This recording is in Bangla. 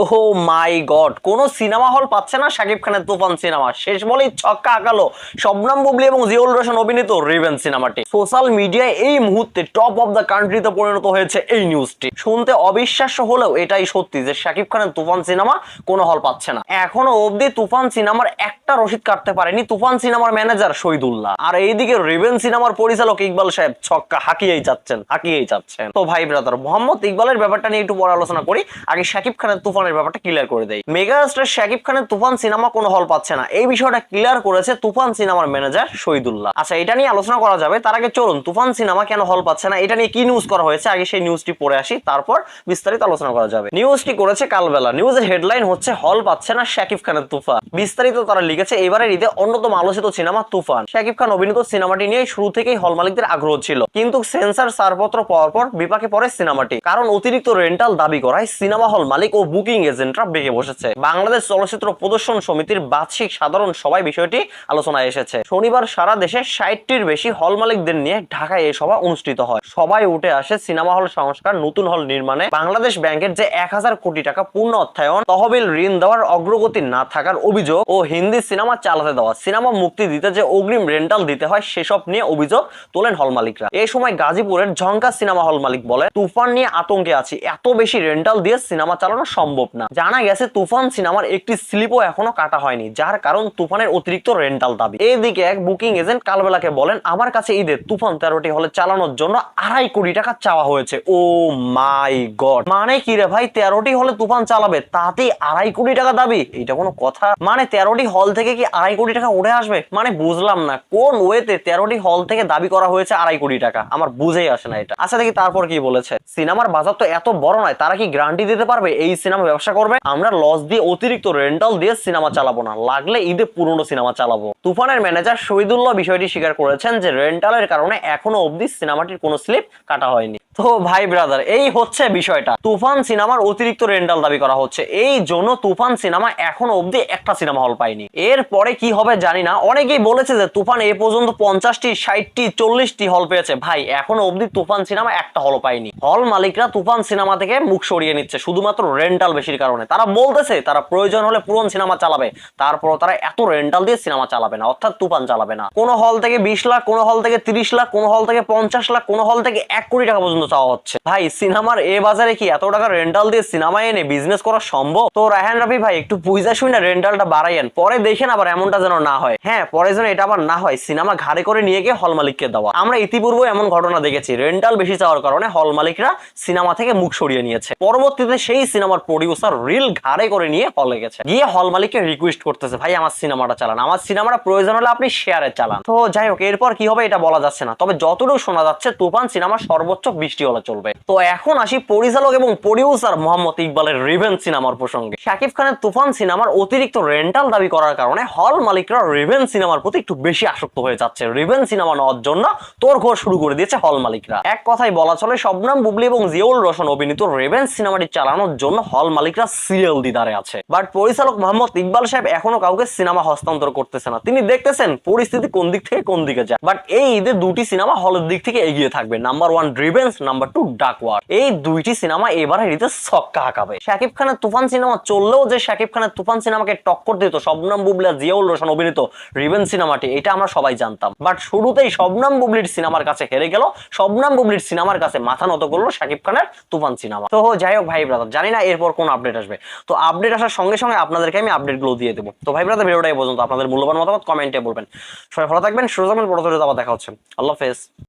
ও মাই গড কোন সিনেমা হল পাচ্ছে না শাকিব খানের তুফান সিনেমা। শেষ বলেই ছক্কা আঁকালো শবনম বুবলি এবং জিওল রোশন অভিনীত রিভেন সিনেমাটি। সোশ্যাল মিডিয়ায় এই মুহূর্তে টপ অফ দ্য কান্ট্রিতে পরিণত হয়েছে এই নিউজটি শুনতে অবিশ্বাস্য হলেও এটাই সত্যি যে শাকিব খানের তুফান সিনেমা কোনো হল পাচ্ছে না। এখনও অবধি তুফান সিনেমার একটা রসিদ কাটতে পারেনি তুফান সিনেমার ম্যানেজার শহীদুল্লাহ। আর এইদিকে রিভেন সিনেমার পরিচালক ইকবাল সাহেব ছক্কা হাঁকিয়েই যাচ্ছেন হাঁকিয়েই যাচ্ছেন। তো ভাই ব্রাদার মোহাম্মদ ইকবালের ব্যাপারটা নিয়ে একটু পরে আলোচনা করি। আগে শাকিব খানের তুফানের ব্যাপারটা ক্লিয়ার করে দেই মেগা স্টার শাকিব খানের তুফান সিনেমা কোনো হল পাচ্ছে না। এই বিষয়টা ক্লিয়ার করেছে তুফান সিনেমার ম্যানেজার শহীদুল্লাহ। আচ্ছা এটা নিয়ে আলোচনা করা যাবে। তার আগে চলুন, তুফান সিনেমা কেন হল পাচ্ছে না? এটা নিয়ে কি নিউজ করা হয়েছে? আগে সেই নিউজটি পড়ে আসি, তারপর বিস্তারিত আলোচনা করা যাবে। নিউজটি করেছে কালবেলা। নিউজের হেডলাইন হচ্ছে হল পাচ্ছে না শাকিব খানের তুফান। বিস্তারিত তারা লিখেছে, এবারের ঈদে অন্যতম আলোচিত সিনেমা তুফান। শাকিব খান অভিনীত সিনেমাটি নিয়ে শুরু থেকেই হল মালিকদের আগ্রহ ছিল। কিন্তু সেন্সার ছাড়পত্র পাওয়ার পর বিপাকে পড়ে সিনেমাটি কারণ অতিরিক্ত রেন্টাল দাবি করায় সিনেমা হল মালিক ও বুকিং এজেন্টরা বেগে বসেছে। বাংলাদেশ চলচ্চিত্র প্রদর্শন সমিতির বার্ষিক সাধারণ সভায় বিষয়টি আলোচনায় এসেছে। শনিবার সারা দেশে ষাটটির বেশি হল মালিকদের নিয়ে ঢাকায় এই সভা অনুষ্ঠিত হয়। সবাই উঠে আসে সিনেমা হল সংস্কার, নতুন হল নির্মাণে বাংলাদেশ ব্যাংকের যে এক হাজার কোটি টাকা পূর্ণ অর্থায়ন, তহবিল ঋণ দেওয়ার অগ্রগতি না থাকার অভিযোগ ও হিন্দি সিনেমা চালাতে দেওয়া, সিনেমা মুক্তি দিতে যে অগ্রিম রেন্টাল দিতে হয় সেসব নিয়ে অভিযোগ তোলেন হল মালিকরা। এই সময় গাজীপুরের ঝঙ্কা সিনেমা হল মালিক বলে তুফান নিয়ে আতঙ্কে আছি। এত বেশি রেন্টাল দিয়ে সিনেমা চালানো সম্ভব না। জানা গেছে তুফান সিনেমার একটি স্লিপও এখনও কাটা হয়নি, যার কারণ তুফানের অতিরিক্ত রেন্টাল দাবি। এইদিকে এক বুকিং এজেন্ট কালবেলাকে বলেন, আমার কাছে ঈদের তুফান তেরোটি হলে চালানোর জন্য আড়াই কোটি টাকা চাওয়া হয়েছে। Oh my God! মানে কি রে ভাই, তেরোটি হলে তুফান চালাবে? তাতেই আড়াই কোটি টাকা দাবি? এটা কোনো কথা। মানে তেরোটি হল থেকে কি আড়াই কোটি টাকা উঠে আসবে? মানে বুঝলাম না, কোন ওয়েতে তেরোটি হল থেকে দাবি করা হয়েছে আড়াই কোটি টাকা? আমার বুঝেই আসে না এটা। আচ্ছা দেখি তারপর কি বলেছে? সিনেমার বাজার তো এত বড় নয়, তারা কি গ্যারান্টি দিতে পারবে এই সিনেমা ব্যবসা করবে। আমরা লস দিয়ে অতিরিক্ত রেন্টাল দিয়ে সিনেমা চালাবো না। লাগলে ঈদে পুরনো সিনেমা চালাবো। তুফানের ম্যানেজার শহীদুল্লাহ বিষয়টি স্বীকার করেছেন যে রেন্টালের কারণে এখনও অবধি সিনেমাটির কোনো স্লিপ কাটা হয়নি। তো ভাই ব্রাদার এই হচ্ছে বিষয়টা। তুফান সিনেমার অতিরিক্ত রেন্টাল দাবি করা হচ্ছে। এই জন্য তুফান সিনেমা এখনও অবধি একটা সিনেমা হল পায়নি। এরপরে কি হবে জানি না। অনেকেই বলেছে যে তুফান এ পর্যন্ত পঞ্চাশটি, ষাটটি, চল্লিশটি হল পেয়েছে। ভাই, এখনও অবধি তুফান সিনেমা একটা হল পায়নি। হল মালিকরা তুফান সিনেমা থেকে মুখ সরিয়ে নিচ্ছে, শুধুমাত্র রেন্টাল বেশির কারণে। তারা বলতেছে, তারা প্রয়োজন হলে পুরন সিনেমা চালাবে। তারপর তারা এত রেন্টাল দিয়ে সিনেমা চালাবে না, অর্থাৎ তুফান চালাবে না। কোন হল থেকে বিশ লাখ, কোন হল থেকে তিরিশ লাখ, কোন হল থেকে পঞ্চাশ লাখ, কোন হল থেকে এক কোটি টাকা পর্যন্ত চাওয়া হচ্ছে। ভাই, সিনেমার এ বাজারে কি এত টাকা রেন্টাল দিয়ে সিনেমা এনে বিজনেস করা সম্ভব? তো রায়হান রাফি ভাই, একটু পুইজা শুই না রেন্টালটা বাড়াইয়েন। পরে দেখেন আবার এমনটা যেন না হয়। হ্যাঁ পরে যেন এটা আবার না হয়, সিনেমা ঘাড়ে করে নিয়ে গিয়ে হল মালিককে দেওয়া। আমরা ইতিপূর্বে এমন ঘটনা দেখেছি রেন্টাল বেশি চাওয়ার কারণে হল মালিকরা সিনেমা থেকে মুখ সরিয়ে নিয়েছে। পরবর্তীতে সেই সিনেমার প্রডিউসার রিল ঘাড়ে করে নিয়ে হলে গেছে। গিয়ে হল মালিককে রিকোয়েস্ট করতেছে, ভাই, আমার সিনেমাটা চালান। আমার সিনেমাটা প্রয়োজন হলে আপনি শেয়ারে চালান। তো যাই হোক, এরপর কি হবে এটা বলা যাচ্ছে না। তবে যতটুকু শোনা যাচ্ছে, তুফান সিনেমা সর্বোচ্চ বৃষ্টি হলে চলবে। তো এখন আসি পরিচালক এবং প্রডিউসার মোহাম্মদ ইকবালের রিভেন সিনেমার প্রসঙ্গে। শাকিব খানের তুফান সিনেমার অতিরিক্ত রেন্টাল দাবি করার কারণে হল মালিকরা রিভেন সিনেমার প্রতি একটু বেশি আসক্ত হয়ে যাচ্ছে। রিভেন সিনেমা নেওয়ার জন্য তোর ঘর শুরু করে দিয়েছে হল মালিকরা। এক কথাই বলা চলে, শবনাম বুবলি এবং জিয়াউল রোশন অভিনীত রেভেন সিনেমাটি চালানোর জন্য হল মালিকরা সিরিয়াল দিদারে আছে। বাট পরিচালক মোহাম্মদ ইকবাল সাহেব এখনও কাউকে সিনেমা হস্তান্তর করতেছে না। তিনি দেখতেছেন পরিস্থিতি কোন দিক থেকে কোন দিকে যায়। বাট এই ঈদে দুটি সিনেমা হলের দিক থেকে এগিয়ে থাকবে। Number one revenge number two ডাকওয়ার এই দুইটি সিনেমা এবারে ঈদে ছক্কা হাঁকাবে। শাকিব খানের তুফান সিনেমা চললেও যে শাকিব খানের তুফান সিনেমাকে টক্কর দিত, শবনাম বুবলি জিয়াউল রোশন অভিনীত রিভেন সিনেমাটি এটা আমরা সবাই জানতাম। বাট শুরুতেই শবনাম বুবলির সিনেমার কাছে হেরে গেল, শবনাম বুবলির সিনেমার কাছে মাথা নত করল শাকিব খানের তুফান সিনেমা তো যাই হোক, ভাই ব্রাদার জানি না এরপর কোন আপডেট আসবে। তো আপডেট আসার সঙ্গে সঙ্গে আপনাদেরকে আমি আপডেটগুলো দিয়ে দেবো। তো ভাই ব্রাদার ভিডিওটাই পর্যন্ত। আপনাদের মূল্যবান মতামত কমেন্টে বলবেন। সবাই ভালো থাকবেন সুরজামের পরবর্তীতে দেখা হচ্ছে। আল্লাহ হাফেজ।